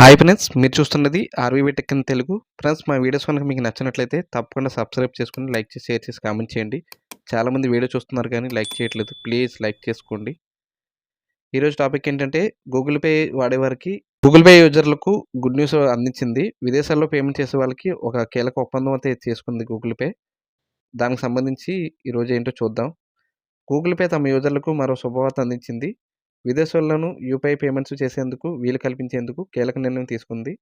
Hi friends మీరు చూస్తున్నది RVV tech in Telugu friends మా వీడియోస్ కనుక మీకు నచ్చినట్లయితే తప్పకుండా సబ్స్క్రైబ్ చేసుకుని లైక్ చేసి షేర్ చేసి కామెంట్ చేయండి. చాలామంది వీడియో చూస్తున్నారు కానీ లైక్ చేయట్లేదు. ప్లీజ్ లైక్ చేసుకోండి. ఈరోజు టాపిక్ ఏంటంటే గూగుల్ పే వాడేవారికి గూగుల్ పే యూజర్లకు గుడ్ న్యూస్ అందించింది. విదేశాల్లో పేమెంట్ చేసే వాళ్ళకి ఒక కీలక ఒప్పందం అయితే చేసుకుంది గూగుల్ పే దానికి సంబంధించి ఈరోజు ఏంటో చూద్దాం. గూగుల్ పే తమ యూజర్లకు మరో శుభవార్త అందించింది. విదేశాల్లోనూ యూపీఐ పేమెంట్స్ చేసేందుకు వీలు కల్పించేందుకు కీలక నిర్ణయం తీసుకుంది.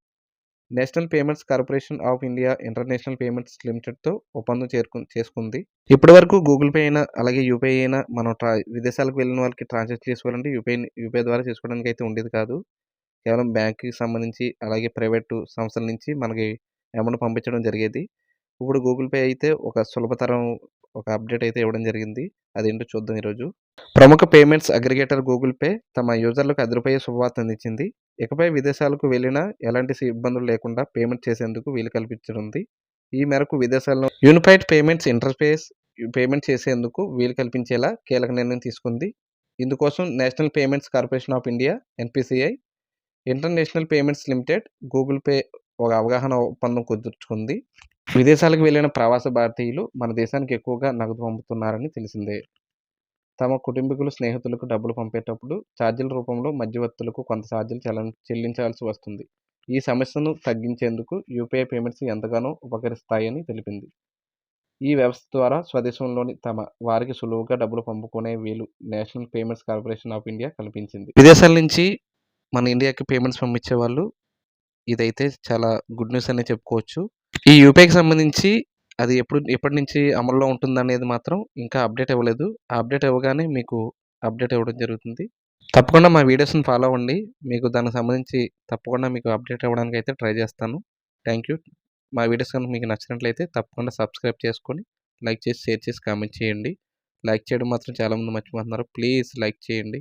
National payments corporation of India international payments లిమిటెడ్తో ఒప్పందం చేరుకు చేసుకుంది. ఇప్పటి వరకు గూగుల్ పే అయినా అలాగే యూపీఐ అయినా మనం ట్రా విదేశాలకు వెళ్ళిన వాళ్ళకి ట్రాన్సాక్షన్ చేసుకోవాలంటే యూపీఐ యూపీఐ ద్వారా చేసుకోవడానికి అయితే ఉండేది కాదు. కేవలం బ్యాంక్కి సంబంధించి అలాగే ప్రైవేటు సంస్థల నుంచి మనకి అమౌంట్ పంపించడం జరిగేది. ఇప్పుడు గూగుల్ పే అయితే ఒక సులభతరం ఒక అప్డేట్ అయితే ఇవ్వడం జరిగింది. అదేంటో చూద్దాం ఈరోజు. ప్రముఖ పేమెంట్స్ అగ్రిగేటర్ గూగుల్ పే తమ యూజర్లకు అదిరిపోయే శుభవార్త అందించింది. ఇకపై విదేశాలకు వెళ్ళినా ఎలాంటి ఇబ్బందులు లేకుండా పేమెంట్ చేసేందుకు వీలు కల్పించనుంది. ఈ మేరకు విదేశాల్లో యూనిఫైడ్ పేమెంట్స్ ఇంటర్ఫేస్ పేమెంట్ చేసేందుకు వీలు కల్పించేలా కీలక నిర్ణయం తీసుకుంది. ఇందుకోసం national payments corporation of India NPCI international payments limited Google Pay ఒక అవగాహన ఒప్పందం కుదుర్చుకుంది. విదేశాలకు వెళ్ళిన ప్రవాస భారతీయులు మన దేశానికి ఎక్కువగా నగదు పంపుతున్నారని తెలిసిందే. తమ కుటుంబీకులు స్నేహితులకు డబ్బులు పంపేటప్పుడు ఛార్జీల రూపంలో మధ్యవర్తులకు కొంత ఛార్జీలు చెల చెల్లించాల్సి వస్తుంది. ఈ సమస్యను తగ్గించేందుకు యూపీఐ పేమెంట్స్ ఎంతగానో ఉపకరిస్తాయని తెలిపింది. ఈ వ్యవస్థ ద్వారా స్వదేశంలోని తమ వారికి సులువుగా డబ్బులు పంపుకునే వీలు national payments corporation of India కల్పించింది. విదేశాల నుంచి మన ఇండియాకి పేమెంట్స్ పంపించే వాళ్ళు ఇదైతే చాలా గుడ్ న్యూస్ అనే చెప్పుకోవచ్చు. ఈ యూపీఐకి సంబంధించి అది ఎప్పుడు ఎప్పటి నుంచి అమల్లో ఉంటుందనేది మాత్రం ఇంకా అప్డేట్ ఇవ్వలేదు ఆ అప్డేట్ ఇవ్వగానే మీకు అప్డేట్ ఇవ్వడం జరుగుతుంది. తప్పకుండా మా వీడియోస్ని ఫాలో అవ్వండి. మీకు దానికి సంబంధించి తప్పకుండా మీకు అప్డేట్ ఇవ్వడానికి అయితే ట్రై చేస్తాను. Thank you. మా వీడియోస్ కనుక మీకు నచ్చినట్లయితే తప్పకుండా సబ్స్క్రైబ్ చేసుకొని లైక్ చేసి షేర్ చేసి కామెంట్ చేయండి. లైక్ చేయడం మాత్రం చాలామంది మర్చిపోతున్నారు. ప్లీజ్ లైక్ చేయండి.